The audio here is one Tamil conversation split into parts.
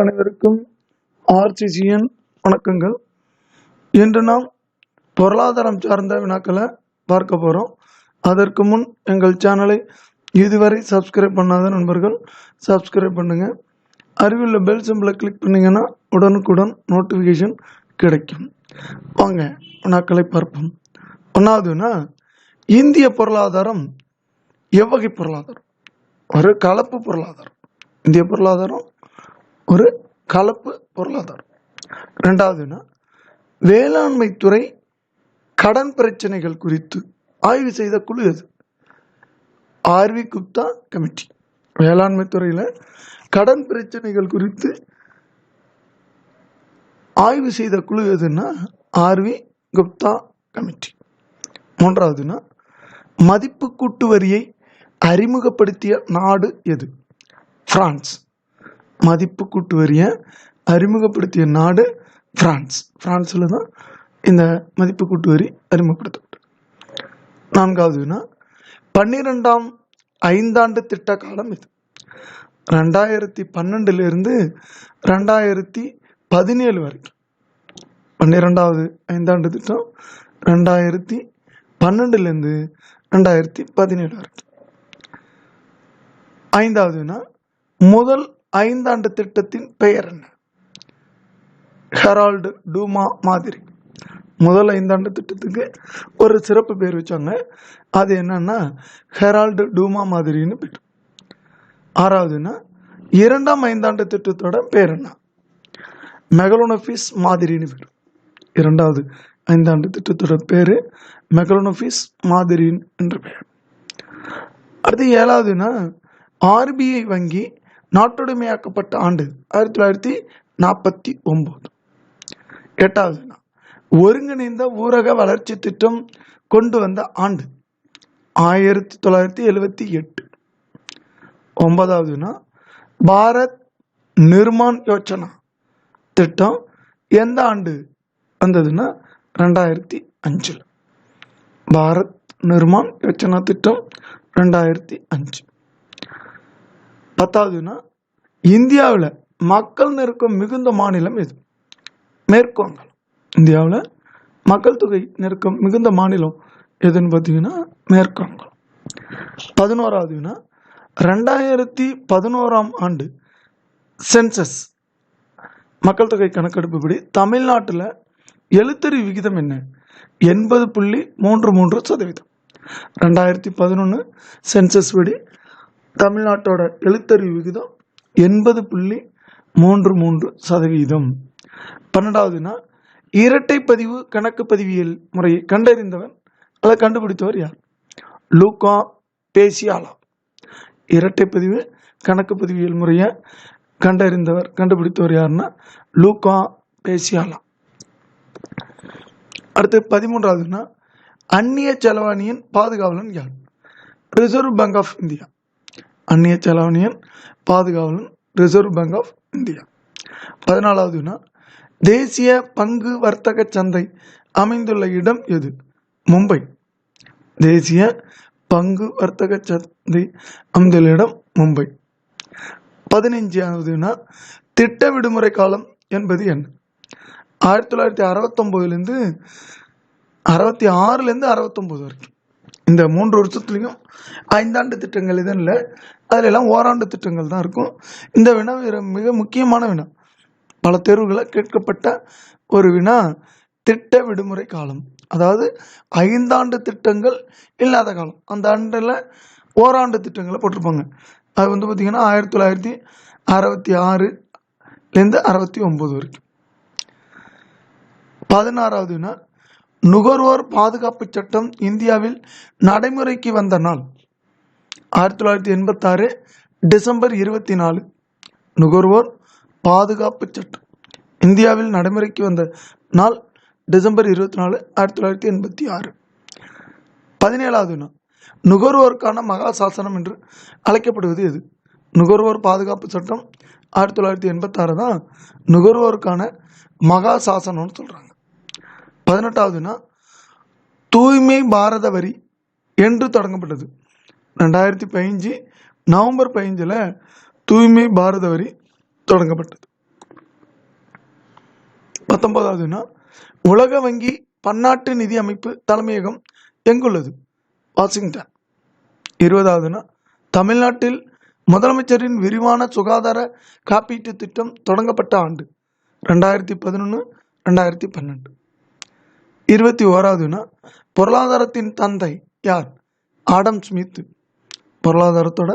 அனைவருக்கும் ஆர்சிசியின் வணக்கங்கள். இன்று நாம் பொருளாதாரம் சார்ந்த வினாக்களை பார்க்க போகிறோம் அதற்கு முன் எங்கள் சேனலை இதுவரை சப்ஸ்கிரைப் பண்ணாத நண்பர்கள் சப்ஸ்கிரைப் பண்ணுங்க. அருகிலுள்ள பெல் சிம்பிளை கிளிக் பண்ணீங்கன்னா உடனுக்குடன் நோட்டிஃபிகேஷன் கிடைக்கும். வாங்க வினாக்களை பார்ப்போம். ஒன்றாவதுன்னா இந்திய பொருளாதாரம் எவ்வகை பொருளாதாரம்? ஒரு கலப்பு பொருளாதாரம். இந்திய பொருளாதாரம் ஒரு கலப்பு பொருளாதாரம். ரெண்டாவதுன்னா வேளாண்மை துறை கடன் பிரச்சனைகள் குறித்து ஆய்வு செய்த குழு எது? R V Gupta committee. வேளாண்மை துறையில் கடன் பிரச்சனைகள் குறித்து ஆய்வு செய்த குழு எதுன்னா ஆர்வி குப்தா கமிட்டி. மூன்றாவதுன்னா மதிப்பு கூட்டு வரியை அறிமுகப்படுத்திய நாடு எது? பிரான்ஸ். மதிப்பு கூட்டு வரியை அறிமுகப்படுத்திய நாடு பிரான்ஸ். பிரான்ஸில் தான் இந்த மதிப்பு கூட்டு வரி அறிமுகப்படுத்தப்பட்டது நான்காவதுனா பன்னிரெண்டாம் ஐந்தாண்டு திட்ட காலம் இது. ரெண்டாயிரத்தி பன்னெண்டுலேருந்து ரெண்டாயிரத்தி பதினேழு வரைக்கும் பன்னிரெண்டாவது ஐந்தாண்டு திட்டம் ரெண்டாயிரத்தி பன்னெண்டுலேருந்து ரெண்டாயிரத்தி பதினேழு வரைக்கும் ஐந்தாவதுனா முதல் ஐந்தாண்டு திட்டத்தின் பெயர் என்ன? ஹெரால்டு டூமா மாதிரி. முதல் ஐந்தாண்டு திட்டத்துக்கு ஒரு சிறப்பு பேர் வச்சாங்க. அது என்னன்னா ஹெரால்டு டூமா மாதிரின்னு பேர். ஆறாவதுன்னா இரண்டாம் ஐந்தாண்டு திட்டத்தோட பேர் என்ன? மெகலோனோஃபிஸ் மாதிரின்னு பேர். இரண்டாவது ஐந்தாண்டு திட்டத்தோட பேர் மெகலோனோஃபிஸ் மாதிரின் என்ற பெயர். அடுத்து ஏழாவதுன்னா ஆர்பிஐ வங்கி நாட்டுடைமையாக்கப்பட்ட ஆண்டு ஆயிரத்தி தொள்ளாயிரத்தி நாற்பத்தி ஒம்பது. எட்டாவது ஒருங்கிணைந்த ஊரக வளர்ச்சி திட்டம் கொண்டு வந்த ஆண்டு ஆயிரத்தி தொள்ளாயிரத்தி எழுவத்தி எட்டு. ஒன்பதாவதுனா பாரத் நிர்மான் யோஜனா திட்டம் எந்த ஆண்டு வந்ததுன்னா ரெண்டாயிரத்தி அஞ்சில். பாரத் நிர்மான் யோஜனா திட்டம் ரெண்டாயிரத்தி அஞ்சு. பத்தாவதுன்னா இந்தியாவில் மக்கள் நெருக்கம் மிகுந்த மாநிலம் எது? மேற்கு வங்காளம் இந்தியாவில் மக்கள் தொகை நெருக்கம் மிகுந்த மாநிலம் எதுன்னு பார்த்தீங்கன்னா மேற்கு வங்காளம் பதினோராவதுன்னா ரெண்டாயிரத்தி பதினோராம் ஆண்டு சென்சஸ் மக்கள் தொகை கணக்கெடுப்புப்படி தமிழ்நாட்டில் எழுத்தறிவு விகிதம் என்ன? எண்பது புள்ளி மூன்று மூன்று சதவீதம். ரெண்டாயிரத்தி பதினொன்று சென்சஸ் படி தமிழ்நாட்டோட எழுத்தறிவு விகிதம் எண்பது புள்ளி மூன்று மூன்று சதவீதம். பன்னெண்டாவதுனா இரட்டை பதிவு கணக்கு பதிவியல் முறையை கண்டறிந்தவன் அதை கண்டுபிடித்தவர் யார்? Luca Pacioli. இரட்டை பதிவு கணக்கு பதிவியல் முறையை கண்டறிந்தவர் கண்டுபிடித்தவர் யாருன்னா லூகா பேசியாலா. அடுத்து பதிமூன்றாவதுன்னா அந்நிய செலவாணியின் பாதுகாவலன் யார்? Reserve Bank of India. அந்நிய செலாவணியன் பாதுகாவலன் ரிசர்வ் பேங்க் ஆஃப் இந்தியா பதினாலாவதுனா தேசிய பங்கு வர்த்தக சந்தை அமைந்துள்ள இடம் எது? மும்பை. தேசிய பங்கு வர்த்தக சந்தை அமைந்துள்ள இடம் மும்பை. பதினைஞ்சாவதுனா திட்ட விடுமுறை காலம் என்பது என்ன? ஆயிரத்தி தொள்ளாயிரத்தி அறுபத்தொம்போதுலேருந்து அறுபத்தி ஆறுலேருந்து அறுபத்தொம்போது வரைக்கும். இந்த மூன்று வருஷத்துலேயும் ஐந்தாண்டு திட்டங்கள் எதுவும் இல்லை. அதில் எல்லாம் ஓராண்டு திட்டங்கள் தான் இருக்கும். இந்த வினா மிக- மிக முக்கியமான வினா. பல தேர்வுகளை கேட்கப்பட்ட ஒரு வினா திட்ட விடுமுறை காலம். அதாவது ஐந்தாண்டு திட்டங்கள் இல்லாத காலம். அந்த ஆண்டில் ஓராண்டு திட்டங்களை போட்டிருப்பாங்க. அது வந்து பார்த்திங்கன்னா ஆயிரத்தி தொள்ளாயிரத்தி அறுபத்தி ஆறுலேருந்து அறுபத்தி ஒம்பது வரைக்கும். பதினாறாவதுனா நுகர்வோர் பாதுகாப்பு சட்டம் இந்தியாவில் நடைமுறைக்கு வந்த நாள். ஆயிரத்தி தொள்ளாயிரத்தி எண்பத்தாறு டிசம்பர் இருபத்தி நாலு நுகர்வோர் பாதுகாப்பு சட்டம் இந்தியாவில் நடைமுறைக்கு வந்த நாள் டிசம்பர் இருபத்தி நாலு ஆயிரத்தி தொள்ளாயிரத்தி எண்பத்தி ஆறு. பதினேழாவது நாள். நுகர்வோருக்கான மகா சாசனம் என்று அழைக்கப்படுவது எது? நுகர்வோர் பாதுகாப்பு சட்டம் ஆயிரத்தி தொள்ளாயிரத்தி எண்பத்தாறு தான் நுகர்வோருக்கான மகா சாசனம்னு சொல்கிறாங்க பதினெட்டாவதுனா தூய்மை பாரத வரி என்று தொடங்கப்பட்டது. ரெண்டாயிரத்தி பதினஞ்சு நவம்பர் பதினஞ்சில் தூய்மை பாரத வரி தொடங்கப்பட்டது. பத்தொன்பதாவதுனா உலக வங்கி பன்னாட்டு நிதி அமைப்பு தலைமையகம் எங்குள்ளது? வாஷிங்டன். இருபதாவதுனா தமிழ்நாட்டில் முதலமைச்சரின் விரிவான சுகாதார காப்பீட்டு திட்டம் தொடங்கப்பட்ட ஆண்டு. ரெண்டாயிரத்தி பதினொன்று ரெண்டாயிரத்தி பன்னெண்டு. இருபத்தி ஓராவதுனா பொருளாதாரத்தின் தந்தை யார்? ஆடம் ஸ்மித்து பொருளாதாரத்தோட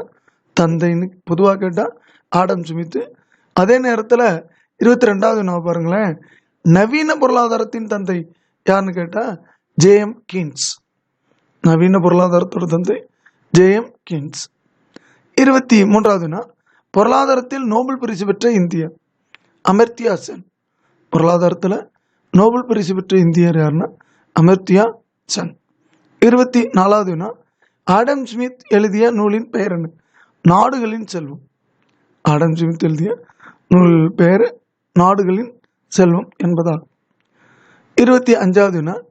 தந்தைன்னு பொதுவாக கேட்டால் ஆடம் ஸ்மித்து அதே நேரத்தில் இருபத்தி ரெண்டாவது நான் பாருங்களேன். நவீன பொருளாதாரத்தின் தந்தை யாருன்னு கேட்டால் ஜேஎம் கீன்ஸ். நவீன பொருளாதாரத்தோட தந்தை ஜேஎம் கீன்ஸ். இருபத்தி மூன்றாவதுனா பொருளாதாரத்தில் நோபல் பரிசு பெற்ற இந்தியா அமர்த்தியா சென் பொருளாதாரத்தில் நோபல் பரிசு பெற்ற இந்தியர் யாருன்னா? அமர்த்தியா சன். இருபத்தி நாலாவதுனா ஆடம் ஸ்மித் எழுதிய நூலின் பெயர் என்ன? நாடுகளின் செல்வம். ஆடம் ஸ்மித் எழுதிய நூல் பெயர் நாடுகளின் செல்வம் என்பதால் இருபத்தி அஞ்சாவதுனா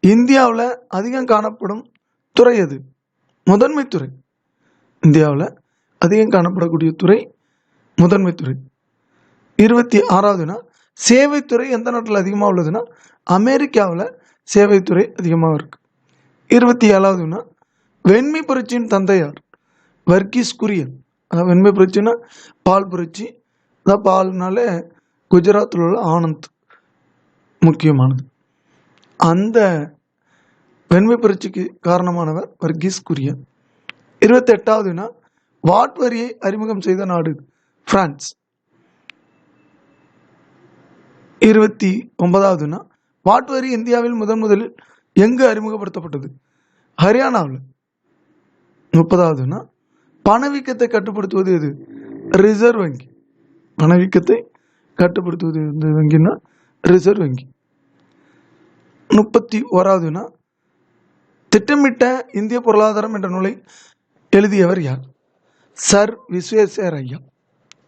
இந்தியாவில் அதிகம் காணப்படும் துறை எது? முதன்மை துறை. இந்தியாவில் அதிகம் காணப்படக்கூடிய துறை முதன்மை துறை. இருபத்தி ஆறாவதுனா சேவைத்துறை எந்த நாட்டில் அதிகமாக உள்ளதுன்னா அமெரிக்காவில் சேவைத்துறை அதிகமாக இருக்குது இருபத்தி ஏழாவதுன்னா வெண்மை புரட்சியின் தந்தையார் வர்கீஸ் குரியன். அதாவது வெண்மை புரட்சின்னா பால் புரட்சி. அதான் பால்னாலே குஜராத்தில் உள்ள ஆனந்த் முக்கியமானது. அந்த வெண்மை புரட்சிக்கு காரணமானவர் வர்கீஸ் குரியன். இருபத்தெட்டாவதுனா வாட்வரியை வாட் வரியை அறிமுகம் செய்த நாடு பிரான்ஸ் இருபத்தி ஒன்பதாவதுனா வாட் இந்தியாவில் முதன் முதலில் எங்கு அறிமுகப்படுத்தப்பட்டது? ஹரியானாவில். முப்பதாவதுனா பணவீக்கத்தை கட்டுப்படுத்துவது எது? ரிசர்வ் வங்கி. பணவீக்கத்தை கட்டுப்படுத்துவது எந்த வங்கின்னா ரிசர்வ் வங்கி. முப்பத்தி ஓராவதுனா திட்டமிட்ட இந்திய பொருளாதாரம் என்ற நூலை எழுதியவர் யார்? சர் விஸ்வேஸ்வர் ஐயா.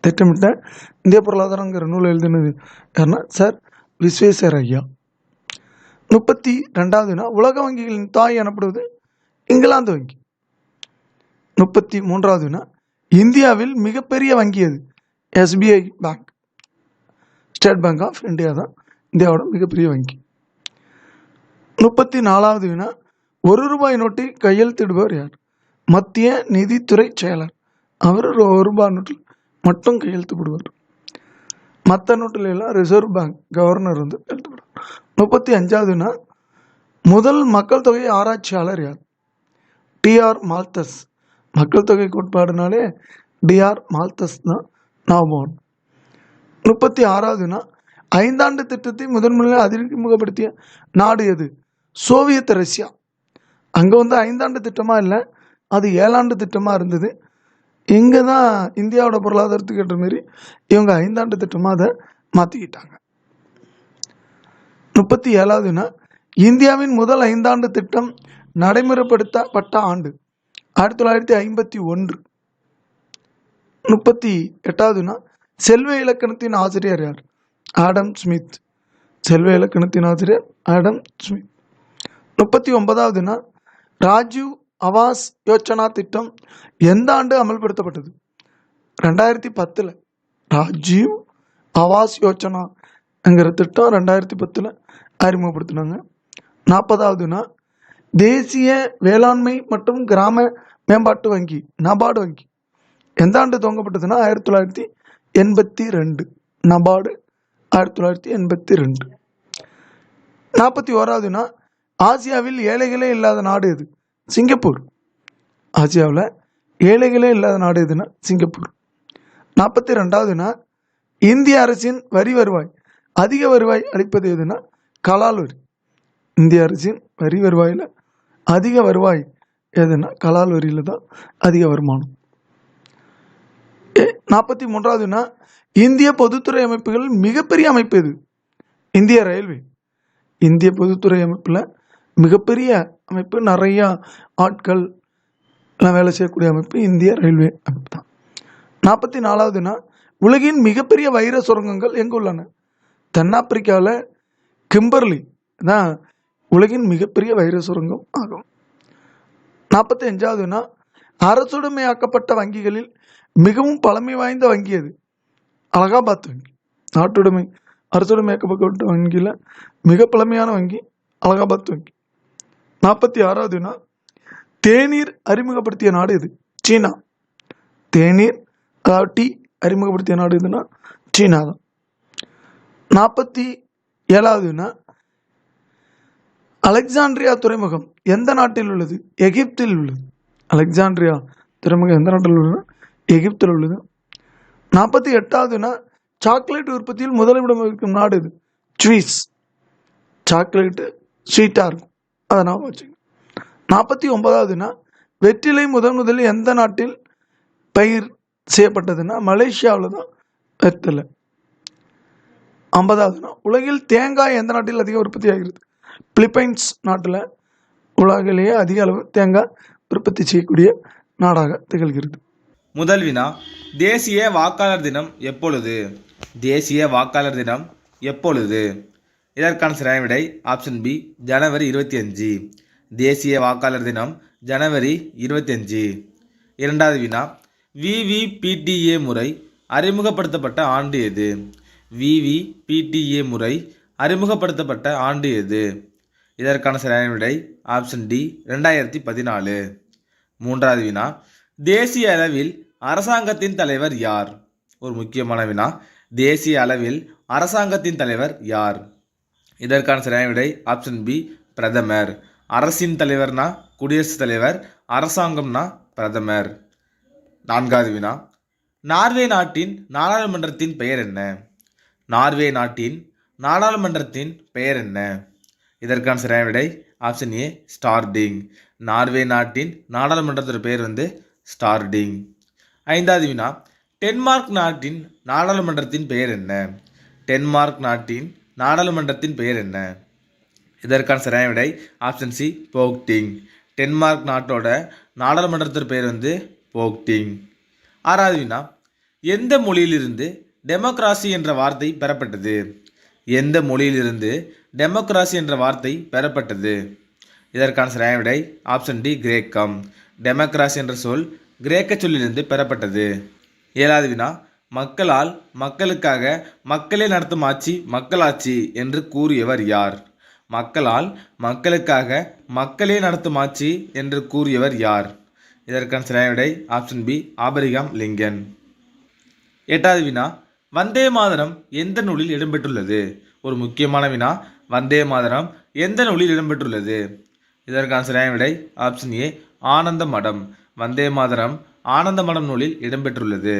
திட்டமிட்ட இந்திய பொருளாதாரங்கிற நூல் எழுதினது யாருன்னா சார் விஸ்வேஸ்வர் ஐயா. முப்பத்தி ரெண்டாவதுனா உலக வங்கிகளின் தாய் எனப்படுவது இங்கிலாந்து வங்கி. முப்பத்தி மூன்றாவதுனா இந்தியாவில் மிகப்பெரிய வங்கி அது SBI bank. State Bank of India தான் இந்தியாவோட மிகப்பெரிய வங்கி. முப்பத்தி நாலாவது வினா ஒரு ரூபாய் நோட்டை கையெழுத்திடுபவர் யார்? மத்திய நிதித்துறை செயலர். அவர் ஒரு ரூபாய் நோட்டில் மட்டும் கையெழுத்து போடுவார் மற்ற நோட்டில் எல்லாம் ரிசர்வ் பேங்க் கவர்னர் வந்து கையெழுத்து போடுவார் முப்பத்தி அஞ்சாவதுனா முதல் மக்கள் தொகை ஆராய்ச்சியாளர் யார்? டிஆர் மால்தஸ் மக்கள் தொகை கோட்பாடுனாலே டிஆர் மால்தஸ் தான் ஞாபகம் முப்பத்தி ஆறாவதுனா ஐந்தாண்டு திட்டத்தை முதன்முறையாக அறிமுகப்படுத்திய நாடு எது? Soviet Russia. அங்கே வந்து ஐந்தாண்டு திட்டமாக இல்லை அது ஏழாண்டு திட்டமாக இருந்தது. இங்கே தான் இந்தியாவோட பொருளாதாரத்துக்கு ஏற்ற மாரி இவங்க ஐந்தாண்டு திட்டமாக அதை மாற்றிக்கிட்டாங்க முப்பத்தி ஏழாவதுனா இந்தியாவின் முதல் ஐந்தாண்டு திட்டம் நடைமுறைப்படுத்தப்பட்ட ஆண்டு. ஆயிரத்தி தொள்ளாயிரத்தி ஐம்பத்தி ஒன்று. முப்பத்தி எட்டாவதுனா செல்வ இலக்கணத்தின் ஆசிரியர் யார்? Adam Smith. செல்வ இலக்கணத்தின் ஆசிரியர் ஆடம் ஸ்மித். முப்பத்தி ஒன்பதாவதுனா ராஜீவ் ஆவாஸ் யோஜனா திட்டம் எந்த ஆண்டு அமல்படுத்தப்பட்டது? ரெண்டாயிரத்தி பத்தில். ராஜீவ் ஆவாஸ் யோஜனாங்கிற திட்டம் ரெண்டாயிரத்தி பத்தில் அறிமுகப்படுத்தினாங்க. நாற்பதாவதுனா தேசிய வேளாண்மை மற்றும் கிராம மேம்பாட்டு வங்கி நபார்டு வங்கி. எந்த ஆண்டு துவங்கப்பட்டதுன்னா ஆயிரத்தி தொள்ளாயிரத்தி எண்பத்தி ரெண்டு. நபார்டு ஆயிரத்தி தொள்ளாயிரத்தி எண்பத்தி ரெண்டு. நாற்பத்தி ஓராவதுனா ஆசியாவில் ஏழைகளே இல்லாத நாடு எது? சிங்கப்பூர். ஆசியாவில் ஏழைகளே இல்லாத நாடு எதுனா சிங்கப்பூர். நாற்பத்தி ரெண்டாவதுனா இந்திய அரசின் வரி வருவாய் அதிக வருவாய் அளிப்பது எதுனா கலால் வரி இந்திய அரசின் வரி வருவாயில் அதிக வருவாய் எதுனா கலால் வரியில் தான் அதிக வருமானம். நாற்பத்தி மூன்றாவதுனா இந்திய பொதுத்துறை அமைப்புகள் மிகப்பெரிய அமைப்பு எது? இந்திய ரயில்வே. இந்திய பொதுத்துறை அமைப்பில் மிகப்பெரிய அமைப்பு நிறையா ஆட்கள் எல்லாம் வேலை செய்யக்கூடிய அமைப்பு இந்திய ரயில்வே அமைப்பு தான். நாற்பத்தி நாலாவதுனா உலகின் மிகப்பெரிய வைர சுரங்கங்கள் எங்கே உள்ளன? தென்னாப்பிரிக்காவில் கிம்பர்லி தான் உலகின் மிகப்பெரிய வைர சுரங்கம் ஆகும். நாற்பத்தி அஞ்சாவதுனா அரசுடைமையாக்கப்பட்ட வங்கிகளில் மிகவும் பழமை வாய்ந்த வங்கி அது அலகாபாத் வங்கி. நாட்டுடைமை அரசுடைமையாக்கப்பட்ட வங்கியில் மிக பழமையான வங்கி அலகாபாத் வங்கி. நாற்பத்தி ஆறாவதுனா தேநீர் அறிமுகப்படுத்திய நாடு எது? சீனா. தேநீர் அதாவது டீ அறிமுகப்படுத்திய நாடு எதுனா சீனா தான். நாற்பத்தி ஏழாவதுனா அலெக்சாண்ட்ரியா துறைமுகம் எந்த நாட்டில் உள்ளது? எகிப்தில் உள்ளது. அலெக்சாண்ட்ரியா துறைமுகம் எந்த நாட்டில் உள்ளது எகிப்தில் உள்ளது. நாற்பத்தி எட்டாவதுனா சாக்லேட் உற்பத்தியில் முதலிடம் இருக்கும் நாடு இது சுவிஸ். சாக்லேட்டு ஸ்வீட்டாக இருக்கும். அதை நான் வச்சுக்கோங்க நாற்பத்தி ஒன்பதாவதுனா வெற்றிலை முதன் முதலில் எந்த நாட்டில் பயிர் செய்யப்பட்டதுன்னா மலேசியாவில் தான் வெற்றிலை. ஐம்பதாவதுனா உலகில் தேங்காய் எந்த நாட்டில் அதிக உற்பத்தி ஆகிறது? பிலிப்பைன்ஸ் நாட்டில் உலகிலேயே அதிக அளவு தேங்காய் உற்பத்தி செய்யக்கூடிய நாடாக திகழ்கிறது. முதல் வினா தேசிய வாக்காளர் தினம் எப்பொழுது? தேசிய வாக்காளர் தினம் எப்பொழுது? இதற்கான சரியான விடை ஆப்ஷன் பி ஜனவரி இருபத்தி அஞ்சு. தேசிய வாக்காளர் தினம் ஜனவரி இருபத்தி அஞ்சு. இரண்டாவது வினா விவிபிடிஏ முறை அறிமுகப்படுத்தப்பட்ட ஆண்டு எது? விவிபிடிஏ முறை அறிமுகப்படுத்தப்பட்ட ஆண்டு எது? இதற்கான சரியான விடை ஆப்ஷன் டி ரெண்டாயிரத்தி பதினாலு. மூன்றாவது வினா தேசிய அளவில் அரசாங்கத்தின் தலைவர் யார்? ஒரு முக்கியமான வினா தேசிய அளவில் அரசாங்கத்தின் தலைவர் யார்? இதற்கான சரியான விடை ஆப்ஷன் பி பிரதமர். அரசின் தலைவர்னா குடியரசுத் தலைவர் அரசாங்கம்னா பிரதமர். நான்காவது வினா. நார்வே நாட்டின் நாடாளுமன்றத்தின் பெயர் என்ன? நார்வே நாட்டின் நாடாளுமன்றத்தின் பெயர் என்ன? இதற்கான சரியான விடை ஆப்ஷன் ஏ ஸ்டார்டிங் நார்வே நாட்டின் நாடாளுமன்றத்தோட பெயர் வந்து ஸ்டார்டிங் ஐந்தாவது வினா. டென்மார்க் நாட்டின் நாடாளுமன்றத்தின் பெயர் என்ன? டென்மார்க் நாட்டின் நாடாளுமன்றத்தின் பெயர் என்ன? இதற்கான சரியான விடை ஆப்ஷன் சி போக்டிங் டென்மார்க் நாட்டோட நாடாளுமன்றத்தின் பெயர் வந்து போக்டிங் ஆறாவது வினா எந்த மொழியிலிருந்து டெமோக்ராசி என்ற வார்த்தை பெறப்பட்டது? எந்த மொழியிலிருந்து டெமோக்ராசி என்ற வார்த்தை பெறப்பட்டது? இதற்கான சரியான விடை ஆப்ஷன் டி கிரேக்கம் டெமோக்ராசி என்ற சொல் கிரேக்க சொல்லிலிருந்து பெறப்பட்டது. ஏழாவது வினா மக்களால் மக்களுக்காக மக்களே நடத்தும் ஆட்சி மக்களாட்சி என்று கூறியவர் யார்? மக்களால் மக்களுக்காக மக்களே நடத்தும் ஆட்சி என்று கூறியவர் யார்? இதற்கான சரியான ஆப்ஷன் பி ஆபரிகாம் லிங்கன். எட்டாவது வினா வந்தே மாதரம் எந்த நூலில் இடம்பெற்றுள்ளது? ஒரு முக்கியமான வினா வந்தே மாதரம் எந்த நூலில் இடம்பெற்றுள்ளது? இதற்கான சரியான விடை ஆப்ஷன் ஏ ஆனந்த மடம். வந்தே மாதரம் ஆனந்த மடம் நூலில் இடம்பெற்றுள்ளது.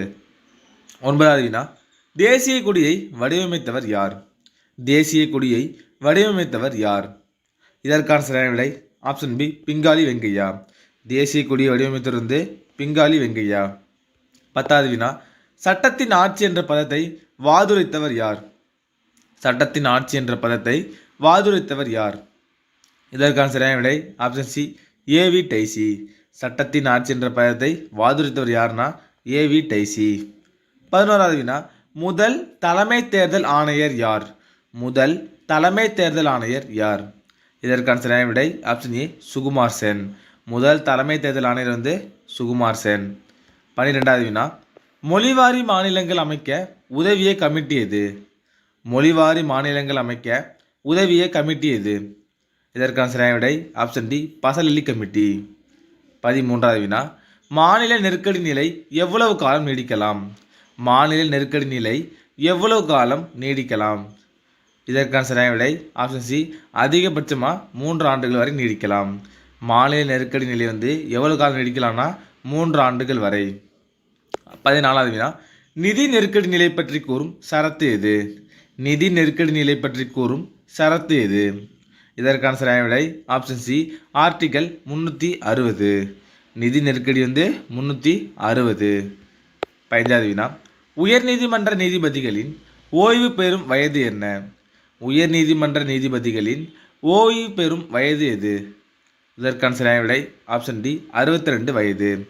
ஒன்பதாவது வினா தேசிய கொடியை வடிவமைத்தவர் யார்? தேசிய கொடியை வடிவமைத்தவர் யார்? இதற்கான சரியான விடை ஆப்ஷன் பி பிங்காலி வெங்கையா. தேசிய கொடியை வடிவமைத்தவர் வந்து பிங்காலி வெங்கையா. பத்தாவது வினா சட்டத்தின் ஆட்சி என்ற பதத்தை வாதுரைத்தவர் யார்? சட்டத்தின் ஆட்சி என்ற பதத்தை வாதுரைத்தவர் யார்? இதற்கான சரியான விடை ஆப்ஷன் சி ஏவி டைசி சட்டத்தின் ஆட்சி என்ற பதத்தை வாதுரைத்தவர் யார்னா? ஏவி டைசி பதினோராவது வினா முதல் தலைமை தேர்தல் ஆணையர் யார்? முதல் தலைமை தேர்தல் ஆணையர் யார்? இதற்கான சரியான விடை ஆப்ஷன் ஏ சுகுமார் சென். முதல் தலைமை தேர்தல் ஆணையர் வந்து சுகுமார் சென். பன்னிரெண்டாவது வினா மொழிவாரி மாநிலங்கள் அமைக்க உதவிய கமிட்டி எது? மொழிவாரி மாநிலங்கள் அமைக்க உதவிய கமிட்டி எது? இதற்கான சரியான விடை ஆப்ஷன் டி பசலி கமிட்டி. பதிமூன்றாவது வினா மாநில நெருக்கடி நிலை எவ்வளவு காலம் நீடிக்கலாம்? மாநில நெருக்கடி நிலை எவ்வளவு காலம் நீடிக்கலாம்? இதற்கான சரியான விடை ஆப்ஷன் சி அதிகபட்சமாக மூன்று ஆண்டுகள் வரை நீடிக்கலாம். மாநில நெருக்கடி நிலை வந்து எவ்வளவு காலம் நீடிக்கலாம்னா மூன்று ஆண்டுகள் வரை. பதினாலாவது வினா நிதி நெருக்கடி நிலை பற்றி கூறும் சரத்து எது? நிதி நெருக்கடி நிலை பற்றி கூறும் சரத்து எது? இதற்கான சரியான விடை ஆப்ஷன் சி ஆர்டிகல் முந்நூற்றி அறுபது. நிதி நெருக்கடி வந்து முந்நூற்றி அறுபது. பதினஞ்சாவது வினா உயர்நீதிமன்ற நீதிபதிகளின் ஓய்வு பெறும் வயது என்ன? உயர்நீதிமன்ற நீதிபதிகளின் ஓய்வு பெறும் வயது எது? இதற்கான சரியான விடை ஆப்ஷன் டி அறுபத்தி ரெண்டு வயது.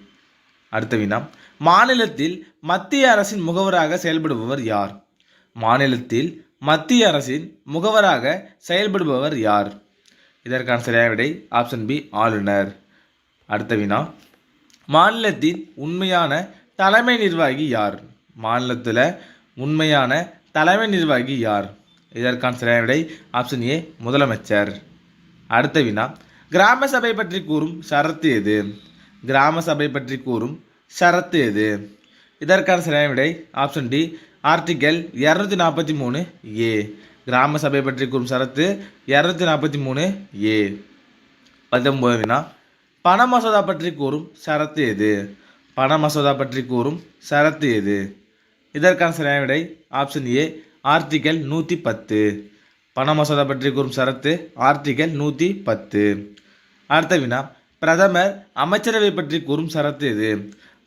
அடுத்த வினா மாநிலத்தில் மத்திய அரசின் முகவராக செயல்படுபவர் யார்? மாநிலத்தில் மத்திய அரசின் முகவராக செயல்படுபவர் யார்? இதற்கான சரியான விடை ஆப்ஷன் பி ஆளுநர். அடுத்த வினா மாநிலத்தின் உண்மையான தலைமை நிர்வாகி யார்? மாநிலத்தில் உண்மையான தலைமை நிர்வாகி யார்? இதற்கான சரியான விடை ஆப்ஷன் ஏ முதலமைச்சர். அடுத்த வினா கிராம சபை பற்றி கூறும் ஷரத்து எது? கிராம சபை பற்றி கூறும் ஷரத்து எது? இதற்கான சரியான விடை ஆப்ஷன் டி ஆர்டிகல் இரநூத்தி நாற்பத்தி மூணு ஏ கிராம சபை பற்றி கூறும் ஷரத்து இரநூத்தி நாற்பத்தி மூணு ஏ பத்தொம்பது வினா பண மசோதா பற்றி கூறும் ஷரத்து எது? பண மசோதா பற்றி கூறும் ஷரத்து எது? இதற்கான சரியான விடை ஆப்ஷன் ஏ ஆர்டிகல் நூற்றி பத்து. பண மசோதா பற்றி கூறும் சரத்து ஆர்டிகல் நூற்றி பத்து. அடுத்த வினா பிரதமர் அமைச்சரவை பற்றி கூறும் சரத்து எது?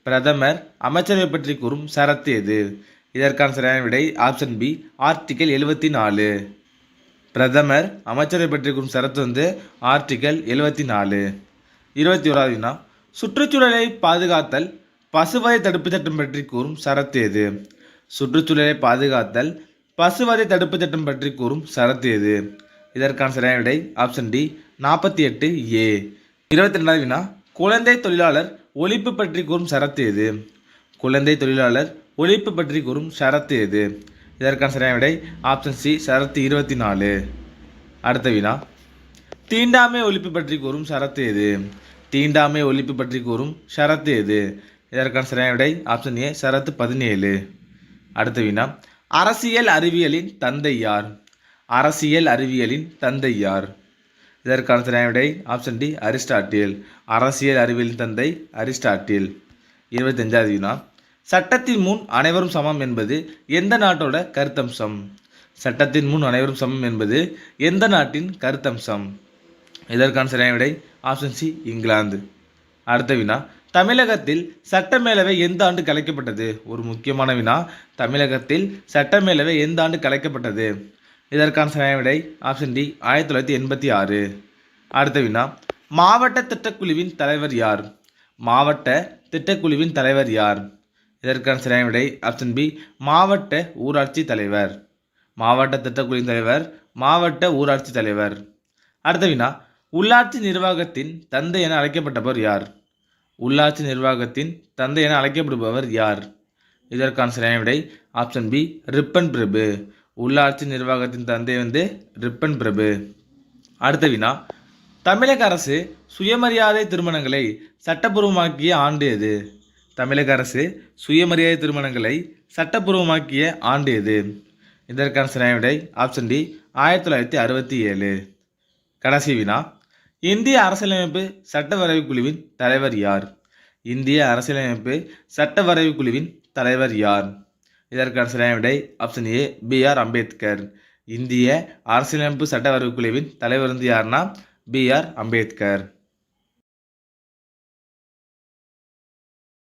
பிரதமர் அமைச்சரவை பற்றி கூறும் சரத்து எது? இதற்கான சரியான விடை ஆப்ஷன் பி ஆர்டிகல் எழுபத்தி நாலு. பிரதமர் அமைச்சரவை பற்றி கூறும் சரத்து வந்து ஆர்டிகல் எழுபத்தி நாலு. இருபத்தி ஓராவது வினா சுற்றுச்சூழலை பாதுகாத்தல் பசுவதை தடுப்பு சட்டம் பற்றி கூறும் சரத்து எது? சுற்றுச்சூழலை பாதுகாத்தல் பசுவதை தடுப்பு திட்டம் பற்றி கூறும் சரத்து எது? இதற்கான சரியான விடை ஆப்ஷன் டி நாற்பத்தி எட்டு ஏ இருபத்தி ரெண்டாவது வினா குழந்தை தொழிலாளர் ஒழிப்பு பற்றி கூறும் சரத்து எது? குழந்தை தொழிலாளர் ஒழிப்பு பற்றி கூறும் ஷரத்து எது? இதற்கான சரியான விடை ஆப்ஷன் சி சரத்து இருபத்தி நாலு. அடுத்த வினா தீண்டாமை ஒழிப்பு பற்றி கூறும் சரத்து எது? தீண்டாமை ஒழிப்பு பற்றி கூறும் ஷரத்து எது? இதற்கான சரியான விடை ஆப்ஷன் ஏ ஷரத்து பதினேழு. அடுத்த வினா அரசியல் அறிவியலின் தந்தை யார்? அரசியல் அறிவியலின் தந்தை யார்? இதற்கான விடை ஆப்ஷன் டி அரிஸ்டாட்டில். அரசியல் அறிவியலின் தந்தை அரிஸ்டாட்டில். இருபத்தஞ்சாவது வினா சட்டத்தின் முன் அனைவரும் சமம் என்பது எந்த நாட்டோட கருத்தம்சம்? சட்டத்தின் முன் அனைவரும் சமம் என்பது எந்த நாட்டின் கருத்தம்சம்? இதற்கான சரியான விடை ஆப்ஷன் சி இங்கிலாந்து. அடுத்த வினா தமிழகத்தில் சட்டமேலவை எந்த ஆண்டு கலைக்கப்பட்டது? ஒரு முக்கியமான வினா. தமிழகத்தில் சட்டமேலவை எந்த ஆண்டு கலைக்கப்பட்டது? இதற்கான சரியான விடை ஆப்ஷன் டி ஆயிரத்தி தொள்ளாயிரத்தி எண்பத்தி ஆறு. அடுத்த வினா. மாவட்ட திட்டக்குழுவின் தலைவர் யார்? மாவட்ட திட்டக்குழுவின் தலைவர் யார்? இதற்கான சரியான விடை ஆப்ஷன் பி மாவட்ட ஊராட்சி தலைவர். மாவட்ட திட்டக்குழுவின் தலைவர் மாவட்ட ஊராட்சி தலைவர். அடுத்த வினா. உள்ளாட்சி நிர்வாகத்தின் தந்தை என அழைக்கப்பட்டவர் யார்? உள்ளாட்சி நிர்வாகத்தின் தந்தை என அழைக்கப்படுபவர் யார்? இதற்கான சரியான விடை ஆப்ஷன் பி ரிப்பன் பிரபு. உள்ளாட்சி நிர்வாகத்தின் தந்தை வந்து ரிப்பன் பிரபு. அடுத்த வினா தமிழக அரசு சுயமரியாதை திருமணங்களை சட்டப்பூர்வமாக்கிய ஆண்டு எது? தமிழக அரசு சுயமரியாதை திருமணங்களை சட்டப்பூர்வமாக்கிய ஆண்டு எது? இதற்கான சரியான விடை ஆப்ஷன் டி ஆயிரத்தி தொள்ளாயிரத்தி அறுபத்தி ஏழு. கடைசி வினா இந்திய அரசியலமைப்பு சட்டவரைவு குழுவின் தலைவர் யார்? இந்திய அரசியலமைப்பு சட்டவரைவு குழுவின் தலைவர் யார்? இதற்கான சரியான விடை option A B R Ambedkar. இந்திய அரசியலமைப்பு சட்டவரைவு குழுவின் தலைவர் வந்து யாருன்னா பி ஆர் அம்பேத்கர்.